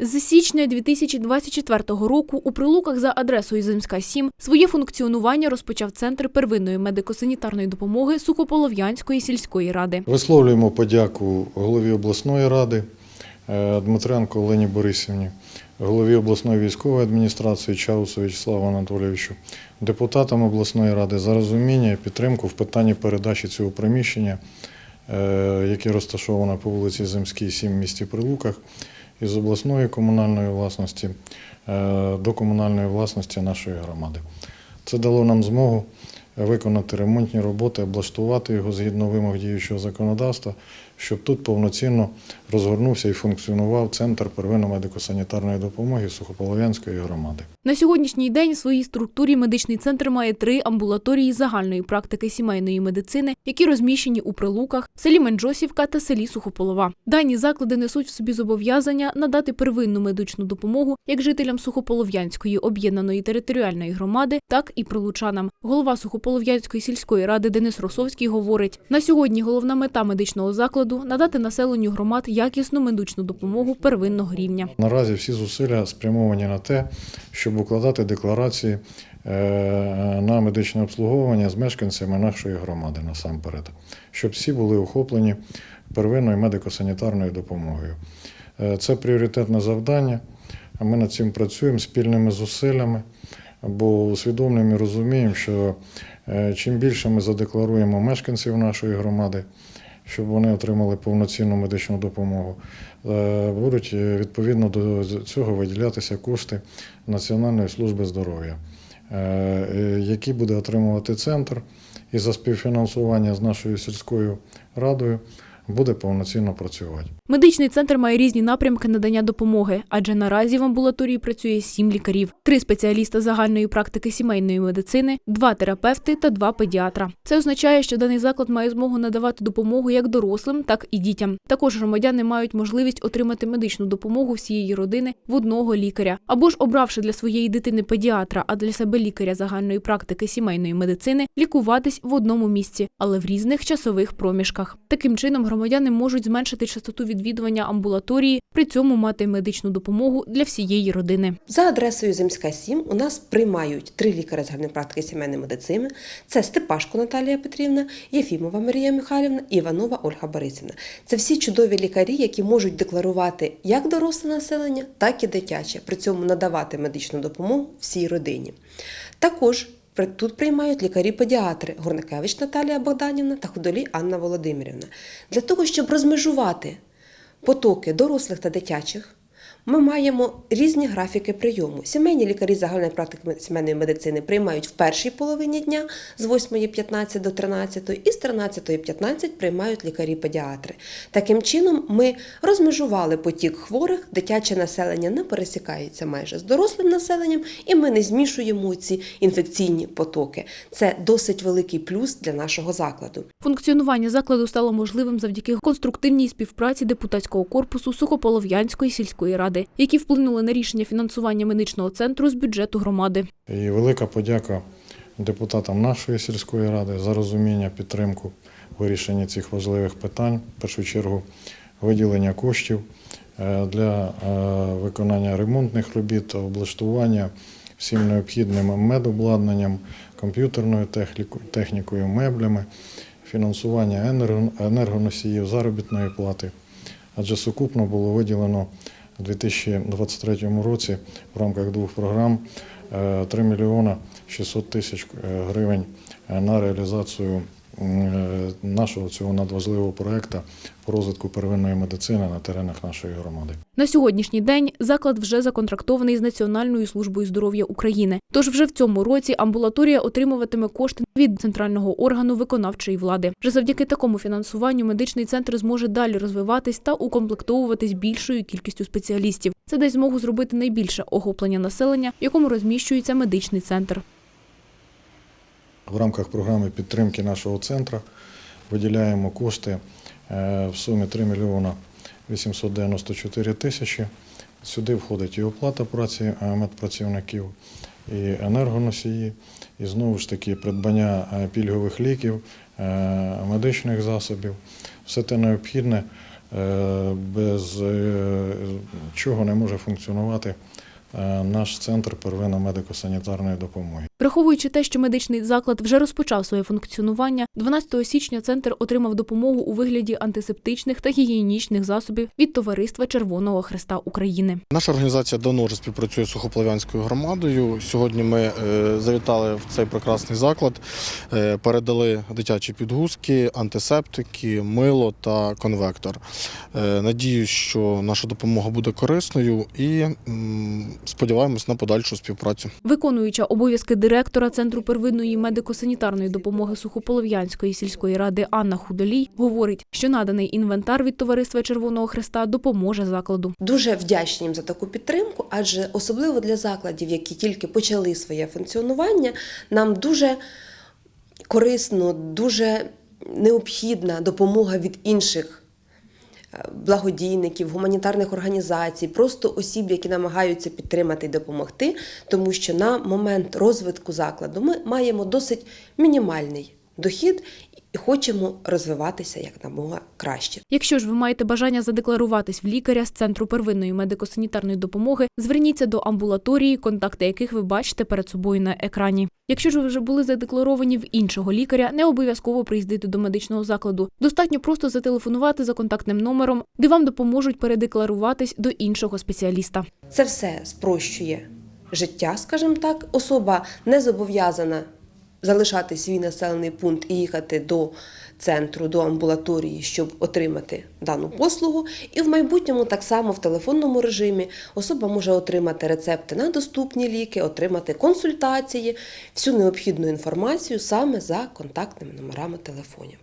З січня 2024 року у прилуках за адресою Земська 7 своє функціонування розпочав центр первинної медико-санітарної допомоги Сухополов'янської сільської ради. Висловлюємо подяку голові обласної ради е, Дмитренко Олені Борисівні, голові обласної військової адміністрації Чаусу Вячеславу Анатолійовичу, депутатам обласної ради за розуміння і підтримку в питанні передачі цього приміщення, е, яке розташоване по вулиці Земській, 7 в місті Прилуках, із обласної комунальної власності е, до комунальної власності нашої громади. Це дало нам змогу виконати ремонтні роботи, облаштувати його згідно вимог діючого законодавства, щоб тут повноцінно розгорнувся і функціонував центр первинної медико-санітарної допомоги Сухополов'янської громади. На сьогоднішній день в своїй структурі медичний центр має три амбулаторії загальної практики сімейної медицини, які розміщені у прилуках, селі Менджосівка та селі Сухополова. Дані заклади несуть в собі зобов'язання надати первинну медичну допомогу як жителям Сухополов'янської об'єднаної територіальної громади, так і прилучанам. Голова Сухополов'янської сільської ради Денис Росовський говорить: на сьогодні головна мета медичного закладу надати населенню громад якісну медичну допомогу первинного рівня. Наразі всі зусилля спрямовані на те, щоб укладати декларації е, на медичне обслуговування з мешканцями нашої громади насамперед, щоб всі були охоплені первинною медико-санітарною допомогою. Е, Це пріоритетне завдання. Ми над цим працюємо спільними зусиллями, бо усвідомлюємо і розуміємо, що е, чим більше ми задекларуємо мешканців нашої громади, щоб вони отримали повноцінну медичну допомогу, е, будуть е, відповідно до цього виділятися кошти Національної служби здоров'я, е, які буде отримувати центр, і за співфінансування з нашою сільською радою буде повноцінно працювати. Медичний центр має різні напрямки надання допомоги, адже наразі в амбулаторії працює сім лікарів, три спеціаліста загальної практики сімейної медицини, два терапевти та два педіатра. Це означає, що даний заклад має змогу надавати допомогу як дорослим, так і дітям. Також громадяни мають можливість отримати медичну допомогу всієї родини в одного лікаря, або ж обравши для своєї дитини педіатра, а для себе лікаря загальної практики сімейної медицини, лікуватись в одному місці, але в різних часових проміжках. Таким чином громадяни можуть зменшити частоту відвідування амбулаторії, при цьому мати медичну допомогу для всієї родини. За адресою Земська 7 у нас приймають три лікаря загальної практики сімейної медицини. Це Степашко Наталія Петрівна, Єфімова Марія Михайлівна Іванова Ольга Борисівна. Це всі чудові лікарі, які можуть декларувати як доросле населення, так і дитяче, при цьому надавати медичну допомогу всій родині. Також Тут приймають лікарі-педіатри Горникевич Наталія Богданівна та Худолій Анна Володимирівна. Для того, щоб розмежувати потоки дорослих та дитячих, ми маємо різні графіки прийому. Сімейні лікарі загальної практики сімейної медицини приймають в першій половині дня з 8.15 до 13 і з 13.15 приймають лікарі-педіатри. Таким чином, ми розмежували потік хворих, дитяче населення не пересікається майже з дорослим населенням, і ми не змішуємо ці інфекційні потоки. Це досить великий плюс для нашого закладу. Функціонування закладу стало можливим завдяки конструктивній співпраці депутатського корпусу Сухополов'янської сільської ради, які вплинули на рішення фінансування медичного центру з бюджету громади. І велика подяка депутатам нашої сільської ради за розуміння, підтримку в вирішенні цих важливих питань. В першу чергу виділення коштів е, для е, виконання ремонтних робіт, облаштування всім необхідним медобладнанням, комп'ютерною технікою, меблями, фінансування енергоносіїв, заробітної плати. Адже сукупно було виділено у 2023 році в рамках двох програм е, 3 мільйона 600 тисяч е, гривень е, на реалізацію е, нашого цього надважливого проекту по розвитку первинної медицини на теренах нашої громади. На сьогоднішній день заклад вже законтрактований з Національною службою здоров'я України. Тож вже в цьому році амбулаторія отримуватиме кошти від центрального органу виконавчої влади. Вже завдяки такому фінансуванню медичний центр зможе далі розвиватись та укомплектовуватись більшою кількістю спеціалістів. Це дасть змогу зробити найбільше охоплення населення, в якому розміщується медичний центр. В рамках програми підтримки нашого центру виділяємо кошти е, в сумі 3 мільйона 894 тисячі. Сюди входить і оплата праці е, медпрацівників, і енергоносії, і знову ж таки придбання е, пільгових ліків, медичних засобів, все те необхідне без чого не може функціонувати наш центр первинно-медико-санітарної допомоги. Враховуючи те, що медичний заклад вже розпочав своє функціонування, 12 січня центр отримав допомогу у вигляді антисептичних та гігієнічних засобів від Товариства Червоного Христа України. Наша організація давно вже співпрацює з Сухоплав'янською громадою. Сьогодні ми е, завітали в цей прекрасний заклад, е, передали дитячі підгузки, антисептики, мило та конвектор. Е, Надіюсь, що наша допомога буде корисною і сподіваємось на подальшу співпрацю. Виконуюча обов'язки директора Центру первинної медико-санітарної допомоги Сухополов'янської сільської ради Анна Худолій говорить, що наданий інвентар від Товариства Червоного Христа допоможе закладу. Дуже вдячні їм за таку підтримку, адже особливо для закладів, які тільки почали своє функціонування, нам дуже корисно, дуже необхідна допомога від інших благодійників, гуманітарних організацій, просто осіб, які намагаються підтримати і допомогти, тому що на момент розвитку закладу ми маємо досить мінімальний дохід і хочемо розвиватися як намога краще. Якщо ж ви маєте бажання задекларуватись в лікаря з центру первинної медико-санітарної допомоги, зверніться до амбулаторії, контакти яких ви бачите перед собою на екрані. Якщо ж ви вже були задекларовані в іншого лікаря, не обов'язково приїздити до медичного закладу. Достатньо просто зателефонувати за контактним номером, де вам допоможуть передекларуватись до іншого спеціаліста. Це все спрощує життя, скажімо так. Особа не зобов'язана залишати свій населений пункт і їхати до центру, до амбулаторії, щоб отримати дану послугу. І в майбутньому так само в телефонному режимі особа може отримати рецепти на доступні ліки, отримати консультації, всю необхідну інформацію саме за контактними номерами телефонів.